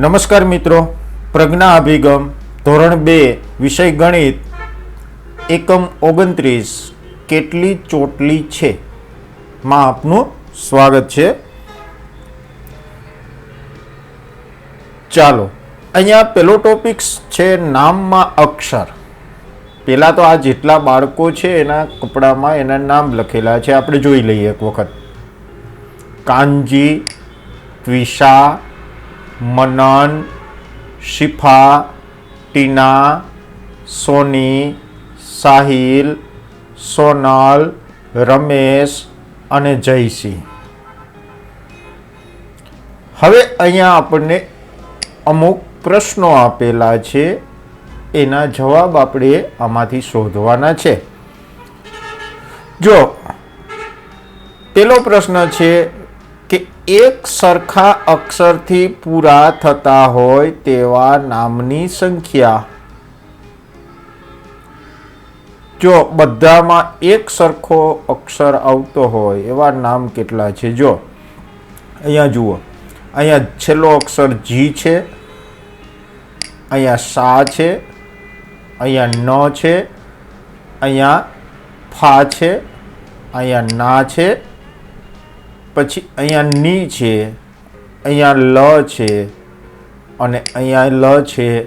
નમસ્કાર મિત્રો, પ્રજ્ઞા અભિગમ, ધોરણ બે, વિષય ગણિત, એકમ ઓગણત્રીસ, કેટલી ચોટલી છે? માં આપનું સ્વાગત છે. ચાલો, અહીંયા પેલો ટોપિક્સ છે નામમાં અક્ષર. પહેલાં તો આ જેટલા બાળકો છે એના કપડામાં એના નામ લખેલા છે, આપણે જોઈ લઈએ એક વખત. કાનજી, ત્વિષા મનન, શિફા, ટીના, સોની, સાહિલ, સોનલ, રમેશ અને જયસિંહ. હવે અહીંયા આપણને અમુક પ્રશ્નો આપેલા છે. એના જવાબ આપણે આમાંથી શોધવાના છે. જો, પેલો પ્રશ્ન છે એક સરખા અક્ષરથી પૂરા થતા હોય તેવા નામની સંખ્યા. જો બધામાં એક સરખો અક્ષર આવતો હોય, એવા નામ કેટલા છે? જો, અહીંયા જુઓ. અહીંયા છેલ્લો અક્ષર જી છે, અહીંયા સા છે, અહીંયા ન છે, અહીંયા ફા છે, અહીંયા ના છે પછી અહીંયા ની છે, અહીંયા લ છે અને અહીંયા લ છે,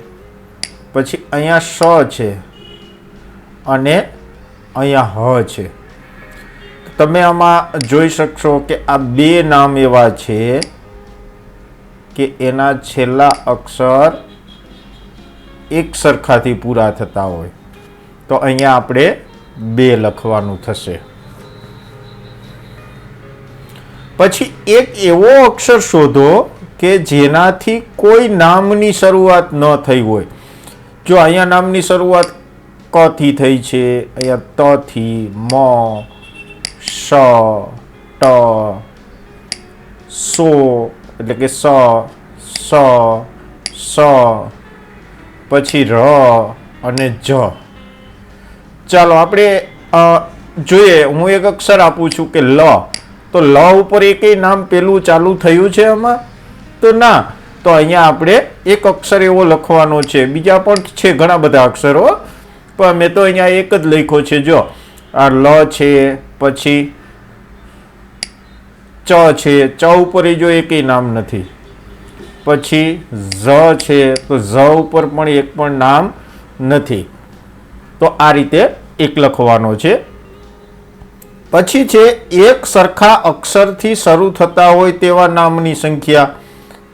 પછી અહીંયા સ છે અને અહીંયા હ છે. તમે આમાં જોઈ શકશો કે આ બે નામ એવા છે કે એના છેલ્લા અક્ષર એક સરખાથી પૂરા થતા હોય. તો અહીંયા આપણે બે લખવાનું થશે. પછી એક એવો અક્ષર શોધો કે જેનાથી કોઈ નામની શરૂઆત ન થઈ હોય. જો અહીંયા નામની શરૂઆત ક થી થઈ છે, અહીંયા ત થી મ, શ, ટ, સો, એટલે કે સ સ સ, પછી ર અને જ. ચાલો આપણે જોઈએ, હું એક અક્ષર આપું છું કે લ. તો લ ઉપર એકેય નામ પેલું ચાલુ થયું છે આમાં? તો ના, તો અહીંયા આપણે એક અક્ષર એવો લખવાનો છે. બીજા પણ છે ઘણા બધા અક્ષરો પણ મેં તો અહીંયા એક જ લખ્યો છે, જો. આ લ છે, પછી ચ છે. ચ ઉપર જો એકેય નામ નથી. પછી ઝ છે, તો ઝ ઉપર પણ એક પણ નામ નથી. તો આ રીતે એક લખવાનો છે. પછી છે, એક સરખા અક્ષરથી શરૂ થતા હોય તેવા નામની સંખ્યા.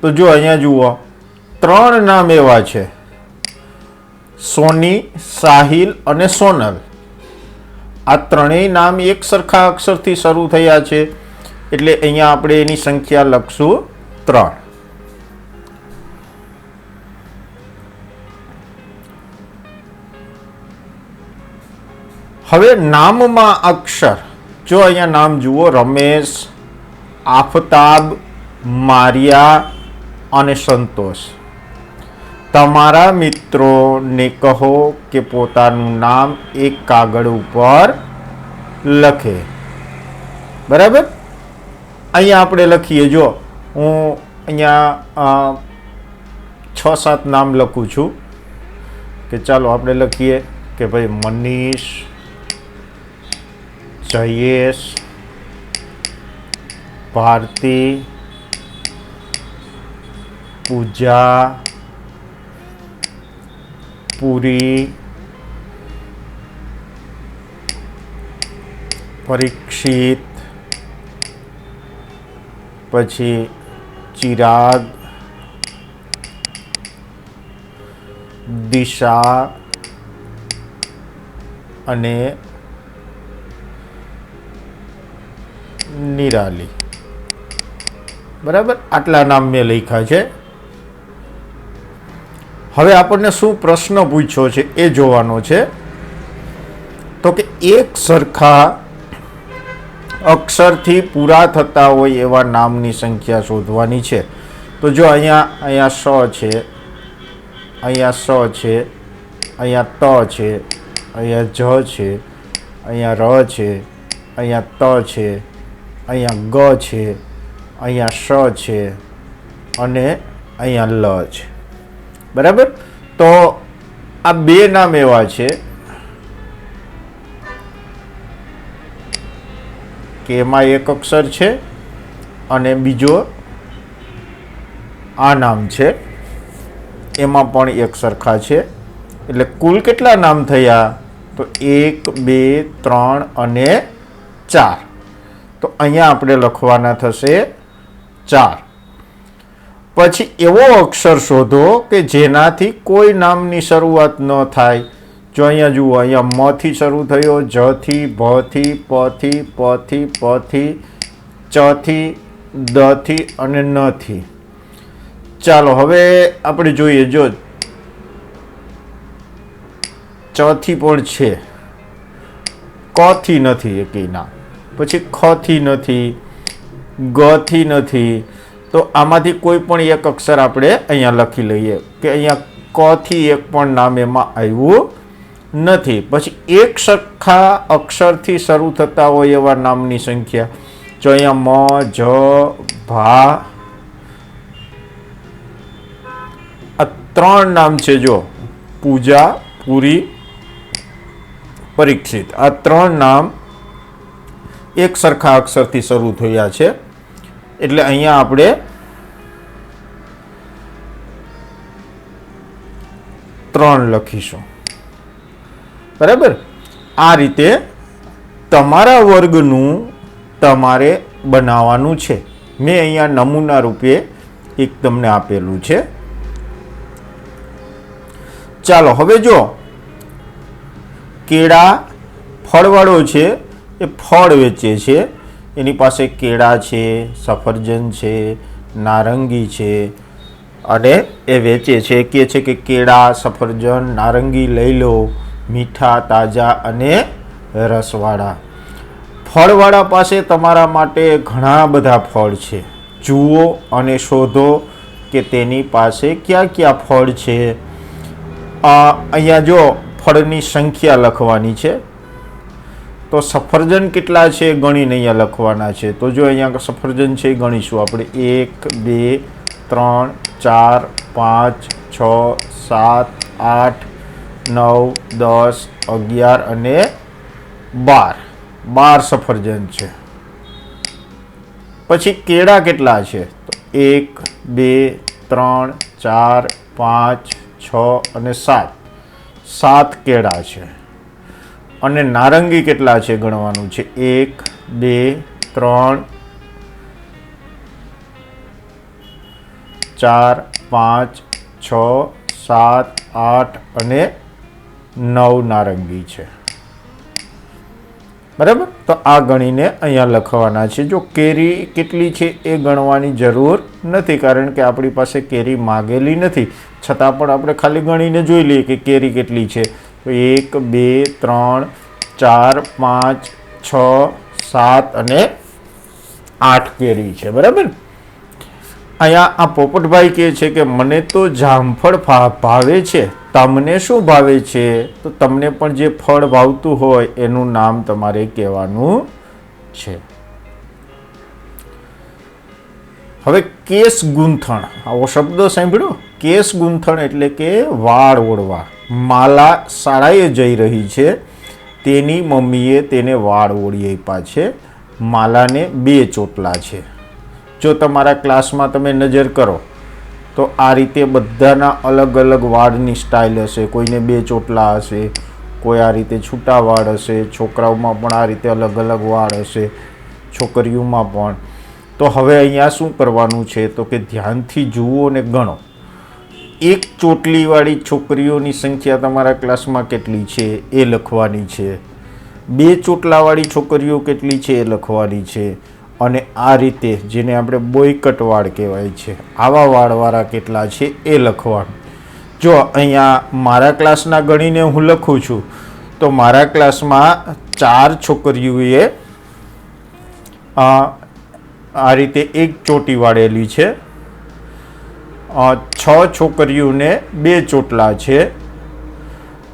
તો જો અહીંયા જુઓ, ત્રણ નામ એવા છે. સોની, સાહિલ અને સોનલ. આ ત્રણેય નામ એક સરખા અક્ષરથી શરૂ થયા છે. એટલે અહીંયા આપણે એની સંખ્યા લખશું ત્રણ. હવે નામમાં અક્ષર. જો અહીંયા નામ જુઓ, રમેશ, આફતાબ, મારિયા અને સંતોષ. તમારા મિત્રોને કહો કે પોતાનું નામ એક કાગળ ઉપર લખે. બરાબર? અહીંયા આપણે લખીએ, જો હું અહીંયા છ સાત નામ લખું છું, કે ચાલો આપણે લખીએ કે ભાઈ મનીષ જયેશ ભારતી પૂજા પુરી પરીક્ષિત પછી ચિરાગ દિશા અને નિરાલી. બરાબર? આટલા નામ મેં લખ્યા છે. હવે આપણને શું પ્રશ્ન પૂછ્યો છે એ જોવાનો છે. તો કે એક સરખા અક્ષરથી પૂરા થતા હોય એવા નામની સંખ્યા શોધવાની છે. તો જો અહીંયા અહીંયા સ છે, અહીંયા સ છે, અહીંયા ત છે, અહીંયા જ છે, અહીંયા ર છે, અહીંયા ત છે અહીંયા ગ છે, અહીંયા શ છે અને અહીંયા લ છે. બરાબર? તો આ બે નામ એવા છે કે એમાં એક અક્ષર છે અને બીજો આ નામ છે. એમાં પણ એક સરખા છે. એટલે કુલ કેટલા નામ થયા? તો એક, બે, ત્રણ અને ચાર. તો અહીંયા આપણે લખવાના થશે ચાર. પછી એવો અક્ષર શોધો કે જેનાથી કોઈ નામની શરૂઆત ન થાય. જો અહીંયા જુઓ, અહીંયા મથી શરૂ થયો, જ થી, ભ થી પથી ચથી દથી અને નથી ચાલો, હવે આપણે જોઈએ, જો ચ થી પણ છે. ક થી નથી એકેય નામ. પછી ખ થી નથી, ગ થી નથી, તો આમાંથી કોઈ પણ એક અક્ષર આપણે અહીંયા લખી લઈએ કે અહીંયા ક થી એક પણ નામ એમાં આવ્યું નથી. પછી એક સરખા અક્ષરથી શરૂ થતા હોય એવા નામની સંખ્યા. જો અહીંયા મ, જ, ભા, આ ત્રણ નામ છે જો, પૂજા, પૂરી, પરીક્ષિત. આ ત્રણ નામ એક સરખા અક્ષરથી શરૂ થયા છે. એટલે અહીંયા આપણે ત્રણ લખીશું. બરાબર? આ રીતે તમારા વર્ગનું તમારે બનાવવાનું છે. મેં અહીંયા નમૂના રૂપે એક તમને આપેલું છે. ચાલો, હવે જો કેળા ફળવાળો છે એ ફળ વેચે છે. એની પાસે કેળા છે, સફરજન છે, નારંગી છે અને એ વેચે છે. કહે છે કે કેળા, સફરજન, નારંગી લઈ લો, મીઠા, તાજા અને રસવાળા. ફળવાળા પાસે તમારા માટે ઘણા બધા ફળ છે. જુઓ અને શોધો કે તેની પાસે ક્યાં ક્યાં ફળ છે. અહીંયા જો ફળની સંખ્યા લખવાની છે. તો સફરજન કેટલા છે ગણીને અહીંયા લખવાના છે. તો જો અહીંયા સફરજન છે એ ગણીશું. આપણે એક, બે, ત્રણ, ચાર, પાંચ, છ, સાત, આઠ, નવ, દસ, અગિયાર અને બાર. બાર સફરજન છે. પછી કેળા કેટલા છે? તો એક, બે, ત્રણ, ચાર, પાંચ, છ અને સાત. સાત કેળા છે. અને નારંગી કેટલા છે ગણવાનું છે? એક, બે, ત્રણ, ચાર, પાંચ, છ, સાત, આઠ અને નવ નારંગી છે. બરાબર? તો આ ગણીને અહીંયા લખવાના છે. જો કેરી કેટલી છે એ ગણવાની જરૂર નથી, કારણ કે આપણી પાસે કેરી માગેલી નથી. છતાં પણ આપણે ખાલી ગણીને જોઈ લઈએ કે કેરી કેટલી છે. એક, બે, ત્રણ, ચાર, પાંચ, છ, સાત અને આઠ કેરી છે, બરાબર? અહીંયા આ પોપટભાઈ કહે છે કે મને તો જામફળ ભાવે છે. તમને શું ભાવે છે? તો તમને પણ જે ફળ ભાવતું હોય એનું નામ તમારે કહેવાનું છે. હવે કેસ ગૂંથણ. આવો શબ્દ સાંભળ્યો? કેસ ગૂંથણ એટલે કે વાળ ઓળવા. માલા શાળાએ જઈ રહી છે. તેની મમ્મીએ તેને વાળ ઓળી આપ્યા છે. માલાને બે ચોટલા છે. જો તમારા ક્લાસમાં તમે નજર કરો, તો આ રીતે બધાના અલગ અલગ વાળની સ્ટાઇલ હશે. કોઈને બે ચોટલા હશે, કોઈ આ રીતે છૂટા વાળ હશે, છોકરાઓમાં પણ આ રીતે અલગ અલગ વાળ હશે, છોકરીઓમાં પણ. તો હવે અહીંયા શું કરવાનું છે? તો કે ધ્યાનથી જુઓ અને ગણો. એક ચોટલીવાળી છોકરીઓની સંખ્યા તમારા ક્લાસમાં કેટલી છે? એ લખવાની છે. બે ચોટલાવાળી છોકરીઓ કેટલી છે? એ લખવાની છે. અને આ રીતે જેને આપણે બોયકટ વાળ કહેવાય છે, આવા વાળવાળા કેટલા છે? એ લખવાનું. જો અહીંયા મારા ક્લાસના ગણીને હું લખું છું, તો મારા ક્લાસમાં ચાર છોકરીઓએ આ રીતે એક ચોટી વાળેલી છે. છ છોકરીઓને બે ચોટલા છે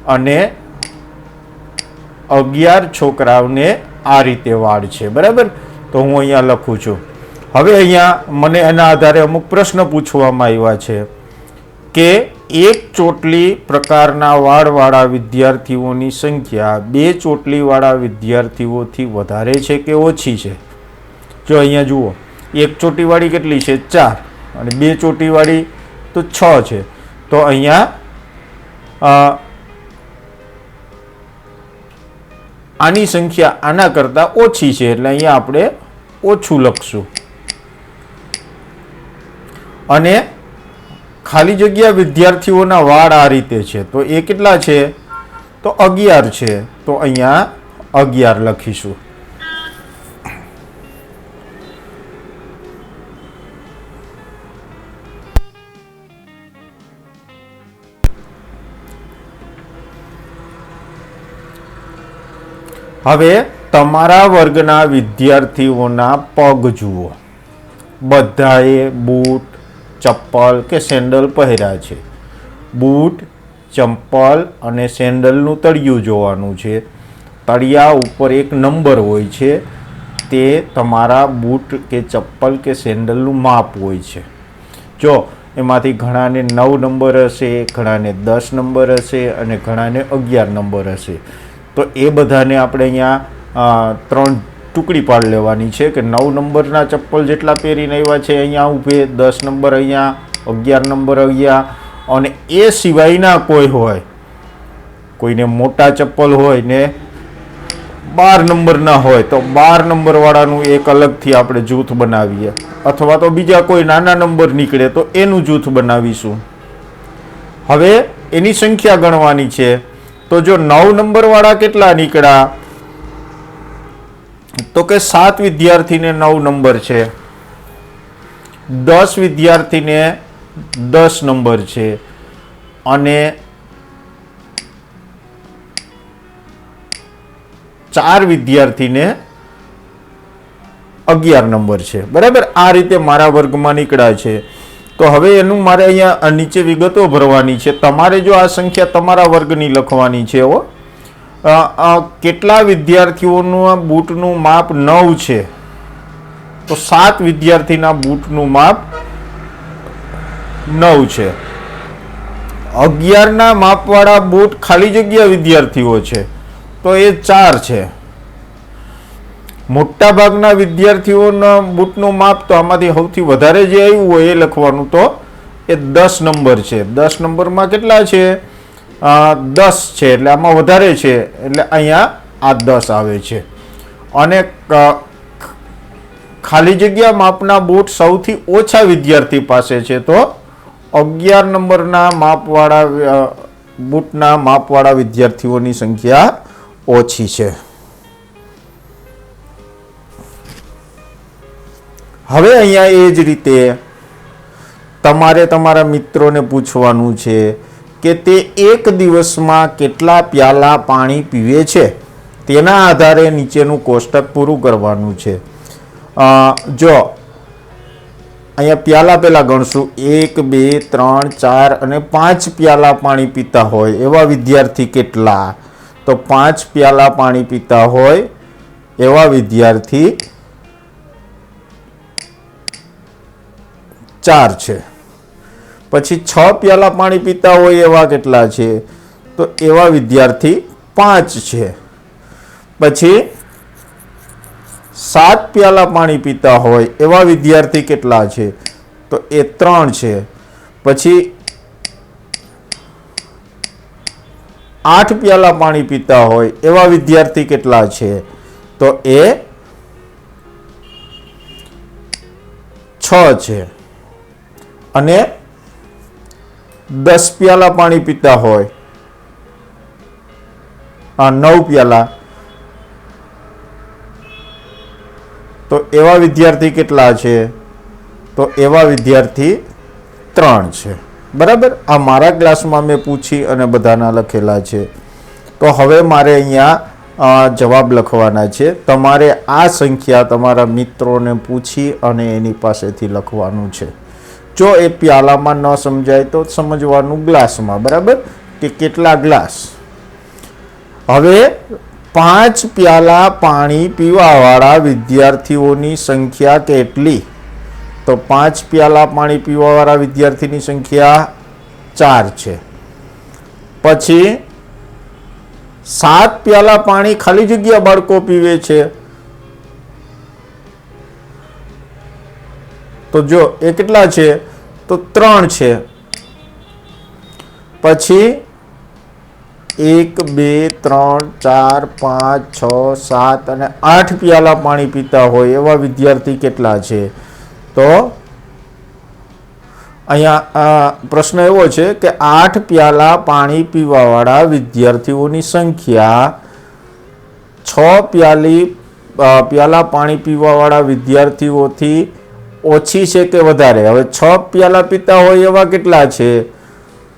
અને અગિયાર છોકરાઓને આ રીતે વાળ છે. બરાબર? તો હું અહીંયા લખું છું. હવે અહીંયા મને એના આધારે અમુક પ્રશ્ન પૂછવામાં આવ્યા છે કે એક ચોટલી પ્રકારના વાળવાળા વિદ્યાર્થીઓની સંખ્યા બે ચોટલીવાળા વિદ્યાર્થીઓથી વધારે છે કે ઓછી છે? જો અહીંયા જુઓ, એક ચોટીવાળી કેટલી છે? ચાર. અને બે ચોટીવાળી તો છ છે. તો અહીંયા આની સંખ્યા આના કરતાં ઓછી છે. એટલે અહીંયા આપણે ઓછું લખશું. અને ખાલી જગ્યા વિદ્યાર્થીઓના વાળ આ રીતે છે. તો એ કેટલા છે? તો અગિયાર છે. તો અહીંયા અગિયાર લખીશું. હવે તમારા વર્ગના વિદ્યાર્થીઓના પગ જુઓ. બધાએ બૂટ, ચપ્પલ કે સેન્ડલ પહેર્યા છે. બૂટ, ચંપલ અને સેન્ડલનું તળિયું જોવાનું છે. તળિયા ઉપર એક નંબર હોય છે. તે તમારા બૂટ કે ચપ્પલ કે સેન્ડલનું માપ હોય છે. જો, એમાંથી ઘણાને નવ નંબર હશે, ઘણાને દસ નંબર હશે અને ઘણાને અગિયાર નંબર હશે. તો એ બધાને આપણે અહીંયા ત્રણ ટુકડી પાડી લેવાની છે કે નવ નંબરના ચપ્પલ જેટલા પહેરીને આવ્યા છે અહીંયા ઊભે, દસ નંબર અહીંયા, અગિયાર નંબર અહીંયા. અને એ સિવાયના કોઈ હોય, કોઈને મોટા ચપ્પલ હોય ને બાર નંબરના હોય, તો બાર નંબરવાળાનું એક અલગથી આપણે જૂથ બનાવીએ. અથવા તો બીજા કોઈ નાના નંબર નીકળે તો એનું જૂથ બનાવીશું. હવે એની સંખ્યા ગણવાની છે. તો જો નવ નંબરવાળા કેટલા નીકળ્યા? તો કે સાત વિદ્યાર્થીને નવ નંબર છે. દસ વિદ્યાર્થીને દસ નંબર છે. અને ચાર વિદ્યાર્થીને અગિયાર નંબર છે. બરાબર? આ રીતે મારા વર્ગમાં નીકળ્યા છે. તો હવે એનું મારે અહીંયા નીચે વિગતો ભરવાની છે. તમારે જો આ સંખ્યા તમારા વર્ગની લખવાની છે હો. કેટલા વિદ્યાર્થીઓનું બૂટનું માપ નવ છે? તો સાત વિદ્યાર્થીના બૂટનું માપ નવ છે. અગિયારના માપવાળા બૂટ ખાલી જગ્યા વિદ્યાર્થીઓ છે. તો એ ચાર છે. મોટા ભાગના વિદ્યાર્થીઓના બૂટનું માપ તો આમાંથી સૌથી વધારે જે આવ્યું હોય એ લખવાનું તો એ દસ નંબર છે. દસ નંબરમાં કેટલા છે? દસ છે, એટલે આમાં વધારે છે, એટલે અહીંયા આ દસ આવે છે. અને ખાલી જગ્યા માપના બૂટ સૌથી ઓછા વિદ્યાર્થી પાસે છે તો અગિયાર નંબરના માપવાળા બૂટના માપવાળા વિદ્યાર્થીઓની સંખ્યા ઓછી છે. હવે અહીંયા એ જ રીતે તમારે તમારા મિત્રોને પૂછવાનું છે કે તે એક દિવસમાં કેટલા પ્યાલા પાણી પીવે છે? તેના આધારે નીચેનું કોષ્ટક પૂરું કરવાનું છે. જો, અહીંયા પ્યાલા પહેલાં ગણશું. એક, બે, ત્રણ, ચાર અને પાંચ પ્યાલા પાણી પીતા હોય એવા વિદ્યાર્થી કેટલા? તો પાંચ પ્યાલા પાણી પીતા હોય એવા વિદ્યાર્થી ચાર છે. પછી છ પ્યાલા પાણી પીતા હોય એવા કેટલા છે? તો એવા વિદ્યાર્થી પાંચ છે. પછી સાત પ્યાલા પાણી પીતા હોય એવા વિદ્યાર્થી કેટલા છે? તો એ ત્રણ છે. પછી આઠ પ્યાલા પાણી પીતા હોય એવા વિદ્યાર્થી કેટલા છે? તો એ છ છે. અને દસ પ્યાલા પાણી પીતા હોય. આ નવ પ્યાલા. તો એવા વિદ્યાર્થી કેટલા છે? તો એવા વિદ્યાર્થી ત્રણ છે. બરાબર? આ મારા ક્લાસમાં મેં પૂછી અને બધાના લખેલા છે. તો હવે મારે અહીંયા જવાબ લખવાના છે. તમારે આ સંખ્યા તમારા મિત્રોને પૂછી અને એની પાસેથી લખવાનું છે. જો એ પ્યાલામાં ન સમજાય તો સમજવાનું ગ્લાસમાં, બરાબર? કે કેટલા ગ્લાસ? હવે પાંચ પ્યાલા પાણી પીવાવાળા વિદ્યાર્થીઓની સંખ્યા કેટલી? તો પાંચ પ્યાલા પાણી પીવાવાળા વિદ્યાર્થીની સંખ્યા ચાર છે. પછી સાત પ્યાલા પાણી ખાલી જગ્યા બાળકો પીવે છે. તો જો એ કેટલા છે? તો ત્રણ છે. પછી એક, બે, ત્રણ, ચાર, પાંચ, છ, સાત અને આઠ પ્યાલા પાણી પીતા હોય એવા વિદ્યાર્થી કેટલા છે? તો અહીંયા પ્રશ્ન એવો છે કે આઠ પ્યાલા પાણી પીવાવાળા વિદ્યાર્થીઓની સંખ્યા છ પ્યાલી પ્યાલા પાણી પીવાવાળા વિદ્યાર્થીઓથી ઓછી છે કે વધારે? હવે છ પ્યાલા પીતા હોય એવા કેટલા છે?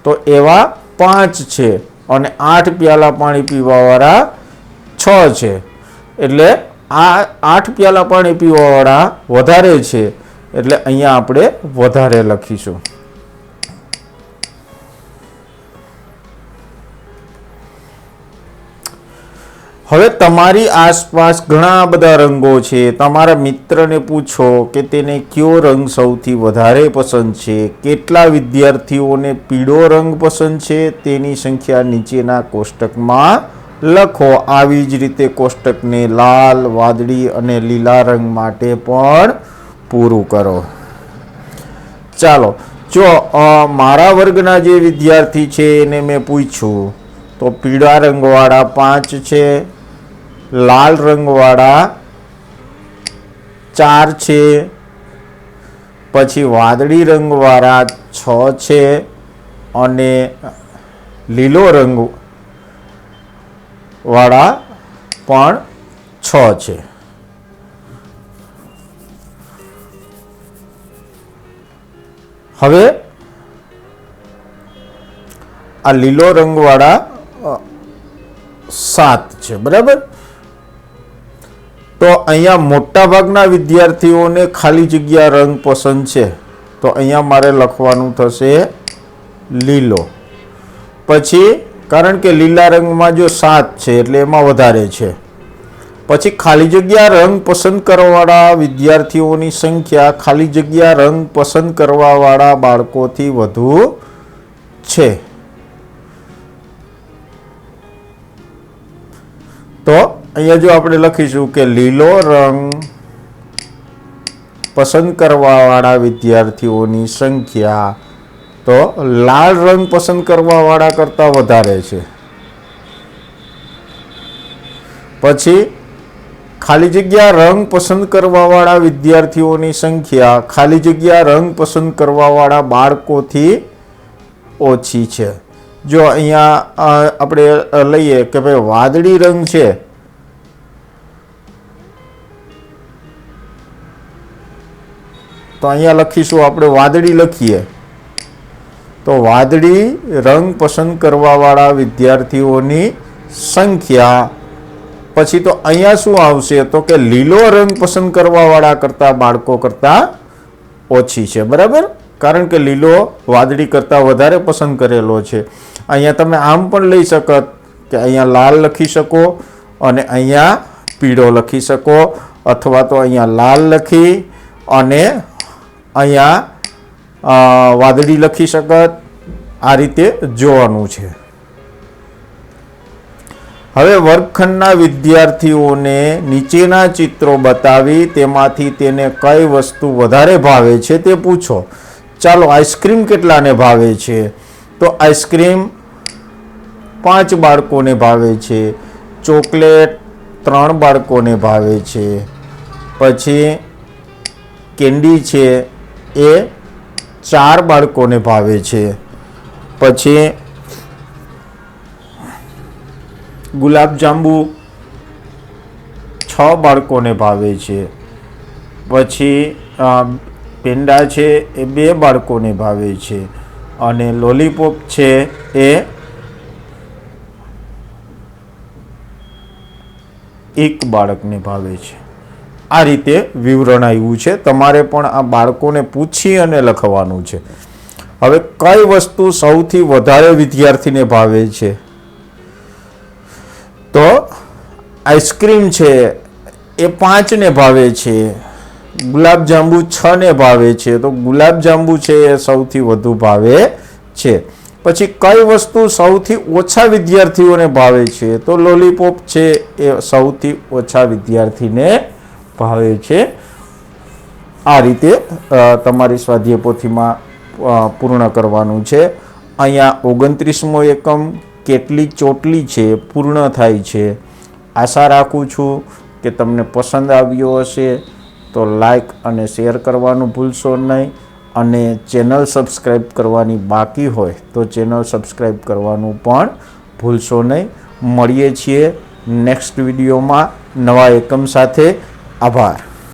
તો એવા પાંચ છે અને આઠ પ્યાલા પાણી પીવાવાળા છ છે. એટલે આ આઠ પ્યાલા પાણી પીવાવાળા વધારે છે. એટલે અહીંયા આપણે વધારે લખીશું. હવે તમારી આસપાસ ઘણા બધા રંગો છે. તમારા મિત્રને પૂછો કે તેને કયો રંગ સૌથી વધારે પસંદ છે? કેટલા વિદ્યાર્થીઓને પીળો રંગ પસંદ છે? તેની સંખ્યા નીચેના કોષ્ટકમાં લખો. આવી જ રીતે કોષ્ટકને લાલ, વાદળી અને લીલા રંગ માટે પણ પૂરું કરો. ચાલો, જો મારા વર્ગના જે વિદ્યાર્થી છે એને મેં પૂછ્યું, તો પીળા રંગવાળા પાંચ છે. લાલ રંગવાળા ચાર છે. પછી વાદળી રંગવાળા છ છે અને લીલો રંગ વાળા પણ છ છે. હવે આ લીલો રંગવાળા સાત છે. બરાબર? તો અહીંયા મોટા ભાગના વિદ્યાર્થીઓને ખાલી જગ્યા રંગ પસંદ છે. તો અહીંયા મારે લખવાનું થશે લીલો. પછી, કારણ કે લીલા રંગમાં જો સાત છે, એટલે એમાં વધારે છે. પછી ખાલી જગ્યા રંગ પસંદ કરવાવાળા વિદ્યાર્થીઓની સંખ્યા ખાલી જગ્યા રંગ પસંદ કરવાવાળા બાળકોથી વધુ છે. તો અહીંયા જો આપણે લખીશું કે લીલો રંગ પસંદ કરવાવાળા વિદ્યાર્થીઓની સંખ્યા, તો લાલ રંગ પસંદ કરવાવાળા કરતાં વધારે છે. પછી, ખાલી જગ્યા રંગ પસંદ કરવાવાળા વિદ્યાર્થીઓની સંખ્યા, ખાલી જગ્યા રંગ પસંદ કરવાવાળા બાળકોથી ઓછી છે. જો અહીંયા આપણે લઈએ કે ભાઈ વાદળી રંગ છે તો અહીંયા લખીશું, આપણે વાદળી લખીએ. તો વાદળી રંગ પસંદ કરવાવાળા વિદ્યાર્થીઓની સંખ્યા. પછી તો અહીંયા શું આવશે? તો કે લીલો રંગ પસંદ કરવાવાળા કરતાં બાળકો કરતાં ઓછી છે, બરાબર? કારણ કે લીલો વાદળી કરતાં વધારે પસંદ કરેલો છે. અહીંયા તમે આમ પણ લઈ શકત કે અહીંયા લાલ લખી શકો અને અહીંયા પીળો લખી શકો, અથવા તો અહીંયા લાલ લખી અને અહીંયા વાદળી લખી શકત. આ રીતે જોવાનું છે. હવે વર્ગખંડના વિદ્યાર્થીઓને નીચેના ચિત્રો બતાવી, તેમાંથી તેને કઈ વસ્તુ વધારે ભાવે છે તે પૂછો. ચાલો, આઈસ્ક્રીમ કેટલાને ભાવે છે? તો આઈસ્ક્રીમ પાંચ બાળકોને ભાવે છે, ચોકલેટ ત્રણ બાળકોને ભાવે છે, પછી કેન્ડી છે એ ચાર બાળકોને ભાવે છે. પછી ગુલાબજાંબુ છ બાળકોને ભાવે છે. પછી પેંડા છે એ બે બાળકોને ભાવે છે. અને લોલીપોપ છે એ એક બાળકને ભાવે છે. આ રીતે વિવરણ આવ્યું છે. તમારે પણ આ બાળકોને પૂછી અને લખવાનું છે. હવે કઈ વસ્તુ સૌથી વધારે વિદ્યાર્થીને ભાવે છે? તો આઈસ્ક્રીમ છે, એ પાંચને ભાવે છે. ગુલાબ જાંબુ છ ભાવે છે. તો ગુલાબજાંબુ છે, એ સૌથી વધુ ભાવે છે. પછી કઈ વસ્તુ સૌથી ઓછા વિદ્યાર્થીઓને ભાવે છે? તો લોલીપોપ છે, એ સૌથી ઓછા વિદ્યાર્થીને ભાવે છે. આ રીતે તમારી સ્વાધ્યાય પોથીમાં પૂર્ણ કરવાનું છે. અહીંયા ઓગણત્રીસમો એકમ કેટલી ચોટલી છે, પૂર્ણ થાય છે? આશા રાખું છું કે તમને પસંદ આવ્યો હશે. તો લાઈક અને શેર કરવાનું ભૂલશો નહીં અને ચેનલ સબસ્ક્રાઈબ કરવાની બાકી હોય તો ચેનલ સબસ્ક્રાઈબ કરવાનું પણ ભૂલશો નહીં. મળીએ છીએ નેક્સ્ટ વિડીયોમાં નવા એકમ સાથે. આભાર